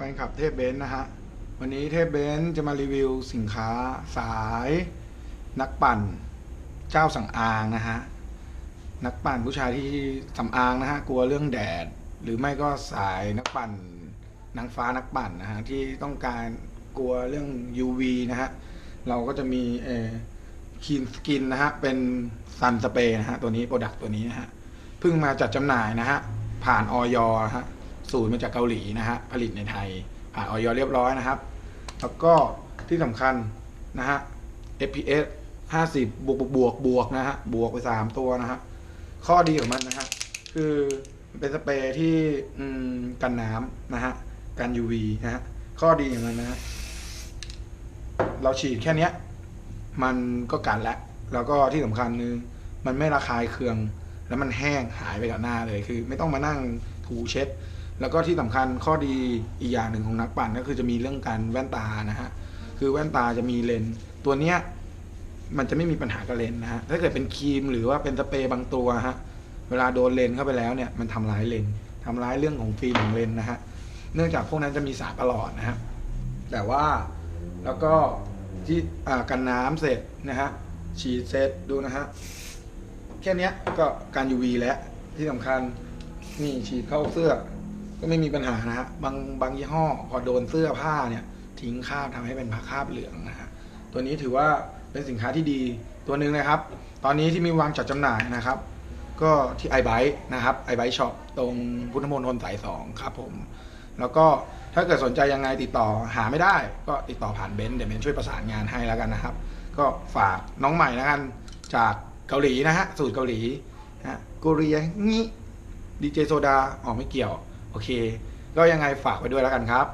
แฟนคลับเทพเบนซ์นะฮะ วันนี้เทพเบนซ์จะมารีวิวสินค้าสายนักปั่นเจ้าสังอางนะฮะ นักปั่นผู้ชายที่สำอางนะฮะ กลัวเรื่องแดด หรือไม่ก็สายนักปั่นนางฟ้านักปั่นนะฮะ ที่ต้องการกลัวเรื่อง UV นะฮะ เราก็จะมีเอคีนสกินนะฮะ เป็นซันสเปรย์นะฮะ ตัวนี้โปรดักต์ตัวนี้นะฮะเพิ่งมาจัดจำหน่ายนะฮะ ผ่านออยนะฮะ สูตรมาจากเกาหลีนะฮะผลิตในไทยผ่านออยเรียบร้อยนะครับ แล้วก็ที่สำคัญนะฮะ FPS 50บวกบวกบวกบวกนะฮะบวกไป 3 ตัวนะฮะข้อดีของมันนะฮะคือเป็นสเปรย์ที่กันน้ำนะฮะกัน UV นะฮะข้อดีของมันนะฮะเราฉีดแค่เนี้ยมันก็กันแล้ว แล้วก็ที่สำคัญคือมันไม่ระคายเคือง แล้วมันแห้งหายไปกับหน้าเลยคือ ไม่ต้องมานั่งถูเช็ด แล้วก็ที่สำคัญข้อดีอีกอย่างหนึ่งของนักปั่นก็คือจะมีเรื่องการแว่นตานะฮะคือแว่นตาจะมีเลนส์ตัวเนี้ยมันจะไม่มีปัญหากับเลนส์นะฮะถ้าเกิดเป็นครีมหรือว่าเป็นสเปรย์บางตัวฮะเวลาโดนเลนส์เข้าไปแล้วเนี่ยมันทำร้ายเลนส์ทำร้ายเรื่องของฟิล์มของเลนส์นะฮะเนื่องจากพวกนั้นจะมีสารประหลอดนะฮะแต่ว่าแล้วก็ที่กันน้ำเสร็จนะฮะฉีดเสร็จดูนะฮะแค่นี้ก็การ UV แล้วที่สำคัญนี่ฉีดเข้าเสื้อ ก็ไม่มีปัญหานะฮะบางบางยี่ห้อพอโดนเสื้อผ้าเนี่ย ทิ้งคราบทำให้เป็นผ้าคราบเหลืองนะฮะตัวนี้ถือว่าเป็นสินค้าที่ดีตัวหนึ่งนะครับ ตอนนี้ที่มีวางจัดจำหน่ายนะครับ ก็ที่ไอไบนะครับไอไบช็อปตรงพุทธมณฑลสายสองครับผม แล้วก็ถ้าเกิดสนใจยังไงติดต่อหาไม่ได้ ก็ติดต่อผ่านเบนซ์เดี๋ยวเบนซ์ช่วยประสานงานให้แล้วกันนะครับ ก็ฝากน้องใหม่แล้วกันจากเกาหลีนะฮะสูตรเกาหลีนะฮะโกเรียงี้ดีเจโซดาอ๋อไม่เกี่ยว โอเค ก็ยังไงฝากไว้ด้วยแล้วกันครับ